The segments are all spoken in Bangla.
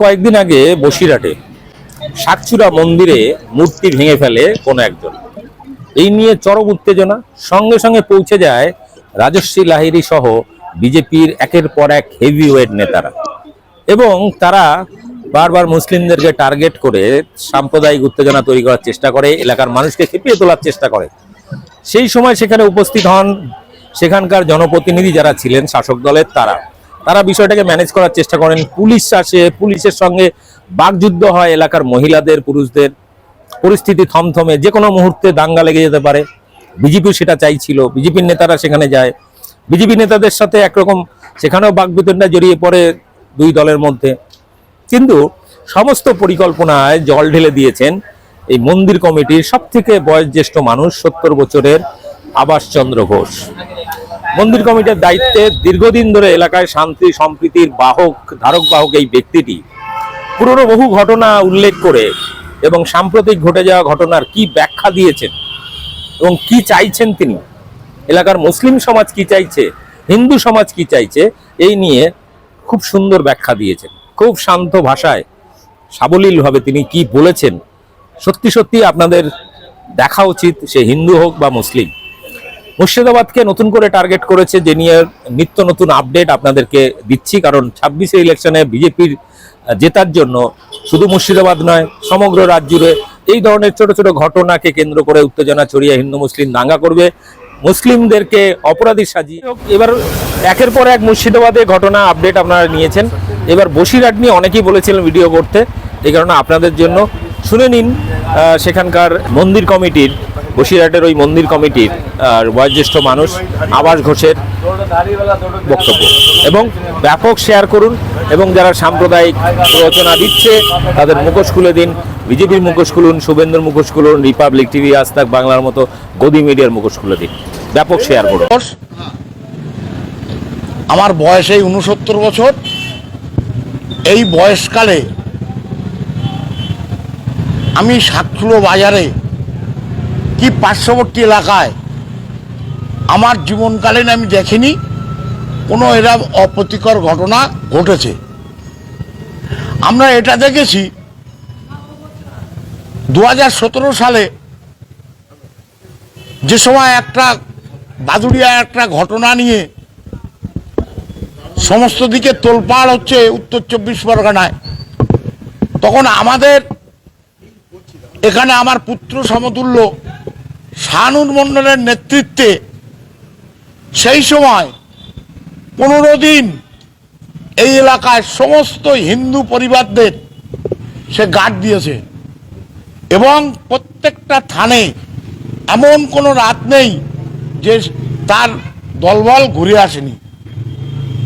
কয়েকদিন আগে বসিরহাটে শাকচুরা মন্দিরে মূর্তি ভেঙে ফেলে কোনো একজন। এই নিয়ে চরম উত্তেজনা। সঙ্গে সঙ্গে পৌঁছে যায় রাজশ্রী লাহিড়ী সহ বিজেপির একের পর এক হেভিওয়েট নেতারা। এবং তারা বারবার মুসলিমদেরকে টার্গেট করে সাম্প্রদায়িক উত্তেজনা তৈরি করার চেষ্টা করে, এলাকার মানুষকে খেপিয়ে তোলার চেষ্টা করে। সেই সময় সেখানে উপস্থিত হন সেখানকার জনপ্রতিনিধি যারা ছিলেন শাসক দলের তারা। তারা বিষয়টাকে ম্যানেজ করার চেষ্টা করেন। পুলিশ আসে, পুলিশের সঙ্গে বাকযুদ্ধ হয় এলাকার মহিলাদের, পুরুষদের। পরিস্থিতি থমথমে যে কোনো মুহূর্তে দাঙ্গা লেগে যেতে পারে। বিজেপি সেটা চাইছিল, বিজেপির নেতারা সেখানে যায়। বিজেপি নেতাদের সাথে একরকম, সেখানেও বাকবিতণ্ডা জড়িয়ে পড়ে দুই দলের মধ্যে। কিন্তু সমস্ত পরিকল্পনায় জল ঢেলে দিয়েছেন এই মন্দির কমিটির সব থেকে বয়োজ্যেষ্ঠ মানুষ সত্তর বছরের আবাসচন্দ্র ঘোষ। মন্দির কমিটির দায়িত্বে দীর্ঘদিন ধরে এলাকায় শান্তি, সম্প্রীতির বাহক, ধারক বাহক এই ব্যক্তিটি। পুরনো বহু ঘটনা উল্লেখ করে এবং সাম্প্রতিক ঘটে যাওয়া ঘটনার কি ব্যাখ্যা দিয়েছেন এবং কি চাইছেন তিনি? এলাকার মুসলিম সমাজ কি চাইছে? হিন্দু সমাজ কি চাইছে? এই নিয়ে খুব সুন্দর ব্যাখ্যা দিয়েছেন। খুব শান্ত ভাষায় সাবলীলভাবে তিনি কি বলেছেন, সত্যি সত্যি আপনাদের দেখা উচিত সে হিন্দু হোক বা মুসলিম। মুর্শিদাবাদকে নতুন করে টার্গেট করেছে, যে নিয়ে নিত্য নতুন আপডেট আপনাদেরকে দিচ্ছি। কারণ ছাব্বিশে ইলেকশনে বিজেপির জেতার জন্য শুধু মুর্শিদাবাদ নয়, সমগ্র রাজ্য জুড়ে এই ধরনের ছোট ছোট ঘটনাকে কেন্দ্র করে উত্তেজনা ছড়িয়ে হিন্দু মুসলিম দাঙ্গা করবে। মুসলিমদেরকে অপরাধী সাজিয়ে এবার একের পর এক মুর্শিদাবাদে ঘটনা আপডেট আপনারা নিয়েছেন। এবার বসিরহাট নিয়ে অনেকেই বলেছিলেন ভিডিও করতে। এই কারণে আপনাদের জন্য শুনে নিন সেখানকার মন্দির কমিটির বসিরহাটের ওই মন্দির কমিটির বয়োজ্যেষ্ঠ মানুষ আবাস ঘোষের বক্তব্য। এবং ব্যাপক শেয়ার করুন এবং যারা সাম্প্রদায়িক প্ররোচনা দিচ্ছে, তাদের মুখোশ খুলে দিন। বিজেপির মুখোশ খুলুন, শুভেন্দুর মুখোশ খুলুন রিপাবলিক টিভি আজ তাক বাংলার মতো গদি মিডিয়ার মুখোশ খুলে দিন। ব্যাপক শেয়ার করুন। আমার বয়স এই উনসত্তর বছর। এই বয়সকালে আমি সাতচুলো বাজারে কি পার্শ্ববর্তী এলাকায়? আমার জীবনকালীন আমি দেখিনি, কোনো এরা অপ্রীতিকর ঘটনা ঘটেছে। আমরা এটা দেখেছি দু হাজার সতেরো সালে যে সময় একটা বাদুড়িয়া একটা ঘটনা নিয়ে সমস্ত দিকে তোলপাড় হচ্ছে উত্তর চব্বিশ পরগনায়। তখন আমাদের, এখানে আমার পুত্র সমতুল্য শাহানুর মণ্ডলের নেতৃত্বে সেই সময় পনেরো দিন এই এলাকায় সমস্ত হিন্দু পরিবারদের সে গার্ড দিয়েছে। এবং প্রত্যেকটা থানে এমন কোনো রাত নেই যে তার দলবল ঘুরে আসেনি।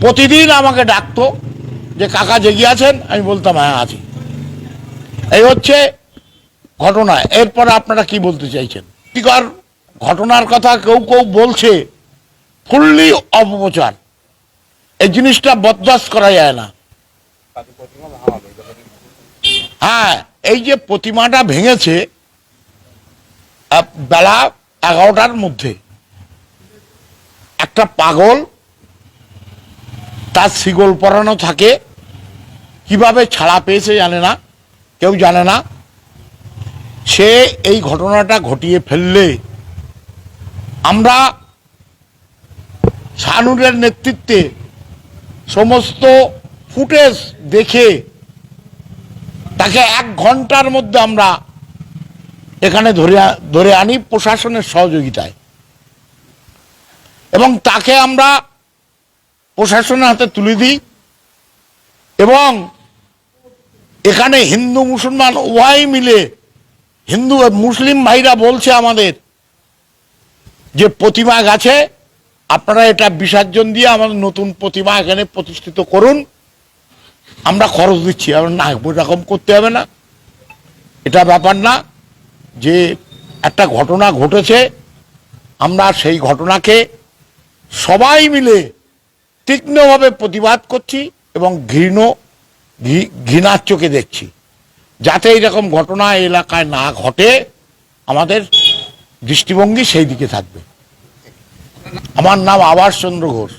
প্রতিদিন আমাকে ডাকতো যে, কাকা জেগে আছেন? আমি বলতাম হ্যাঁ আছি। এই হচ্ছে ঘটনা। এরপর আপনারা কি বলতে চাইছেন? ক্ষতিকর ঘটনার কথা কেউ কেউ বলছে ফুললি অপপ্রচার। এই জিনিসটা বরদাস্ত করা যায় না। হ্যাঁ এই যে প্রতিমাটা ভেঙেছে বেলা এগারোটার মধ্যে। একটা পাগল, তার শিগল পরানো থাকে। কীভাবে ছাড়া পেয়েছে জানে না, কেউ জানে না। সে এই ঘটনাটা ঘটিয়ে ফেললে আমরা শাহানুরের নেতৃত্বে সমস্ত ফুটেজ দেখে তাকে এক ঘণ্টার মধ্যে আমরা এখানে ধরে ধরে আনি প্রশাসনের সহযোগিতায়। এবং তাকে আমরা প্রশাসনের হাতে তুলে দিই এবং এখানে হিন্দু, মুসলমান উভয় মিলে হিন্দু মুসলিম ভাইরা বলছে আমাদের যে প্রতিমা গাছে আপনারা এটা বিসর্জন দিয়ে আমাদের নতুন প্রতিমা এখানে প্রতিষ্ঠিত করুন। আমরা খরচ দিচ্ছি আমরা না এরকম করতে হবে না। এটা ব্যাপার না, যে একটা ঘটনা ঘটেছে, আমরা সেই ঘটনাকে সবাই মিলে তীক্ষ্ণভাবে প্রতিবাদ করছি এবং ঘৃণ ঘৃণার চোখে দেখছি। যাতে এইরকম ঘটনা এলাকায় না ঘটে, আমাদের দৃষ্টিভঙ্গি সেই দিকে থাকবে। আমার নাম আবাস চন্দ্র ঘোষ।